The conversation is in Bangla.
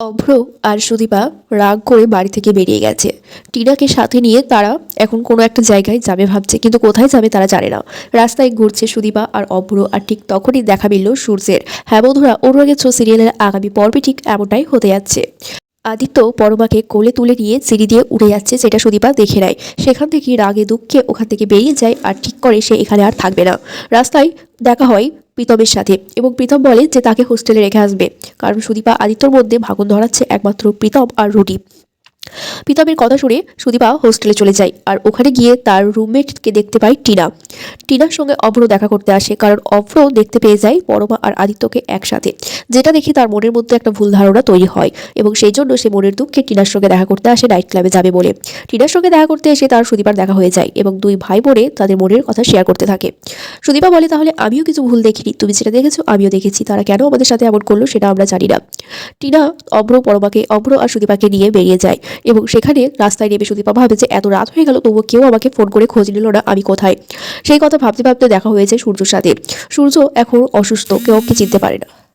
অভ্র আর সুদীপা রাগ করে বাড়ি থেকে বেরিয়ে গেছে। টিনাকে সাথে নিয়ে তারা এখন কোনো একটা জায়গায় যাবে ভাবছে, কিন্তু কোথায় যাবে তারা জানে না। রাস্তায় ঘুরছে সুদীপা আর অভ্র, আর ঠিক তখনই দেখা মিলল সূর্যের। হ্যাঁ বন্ধুরা, অনুরাগের সিরিয়ালের আগামী পর্বে ঠিক এমনটাই হতে যাচ্ছে। আদিত্য পরমাকে কোলে তুলে নিয়ে সিঁড়ি দিয়ে উড়ে যাচ্ছে সেটা সুদীপা দেখে নেয়। সেখান থেকে রাগে দুঃখে ওখান থেকে বেরিয়ে যায় আর ঠিক করে সে এখানে আর থাকবে না। রাস্তায় দেখা হয় প্রীতমের সাথে এবং প্রীতম বলে যে তাকে হোস্টেলে রেখে আসবে। কারণ সুদীপা আদিত্যর মধ্যে ভাগুন ধরাচ্ছে একমাত্র প্রীতম আর রুটি। প্রীতমের কথা শুনে সুদীপা হোস্টেলে চলে যায় আর ওখানে গিয়ে তার রুমমেটকে দেখতে পায় টিনা। টিনার সঙ্গে অভ্র দেখা করতে আসে কারণ অভ্র দেখতে পেয়ে যায় পরমা আর আদিত্যকে একসাথে। যেটা দেখে তার মনের মধ্যে একটা ভুল ধারণা তৈরি হয় এবং সেই জন্য সে মনের দুঃখে টিনার সঙ্গে দেখা করতে আসে নাইট ক্লাবে যাবে বলে। টিনার সঙ্গে দেখা করতে এসে তার সুদীপার দেখা হয়ে যায় এবং দুই ভাই বোনে তাদের মনের কথা শেয়ার করতে থাকে। সুদীপা বলে, তাহলে আমিও কিছু ভুল দেখিনি। তুমি যেটা দেখেছ, আমিও দেখেছি। তারা কেন আমাদের সাথে এমন করল সেটা আমরা জানি না। টিনা অভ্র, পরমাকে, অভ্র আর সুদীপাকে নিয়ে বেরিয়ে যায়। এবং সেখানে রাস্তায় নেমে সুদীপা ভাবে যে এত রাত হয়ে গেল, তবুও কেউ আমাকে ফোন করে খোঁজ নিল না আমি কোথায়। সেই কথা ভাবতে ভাবতে দেখা হয়েছে সূর্যর সাথে। সূর্য এখন অসুস্থ, কেউ ওকে চিনতে পারে না।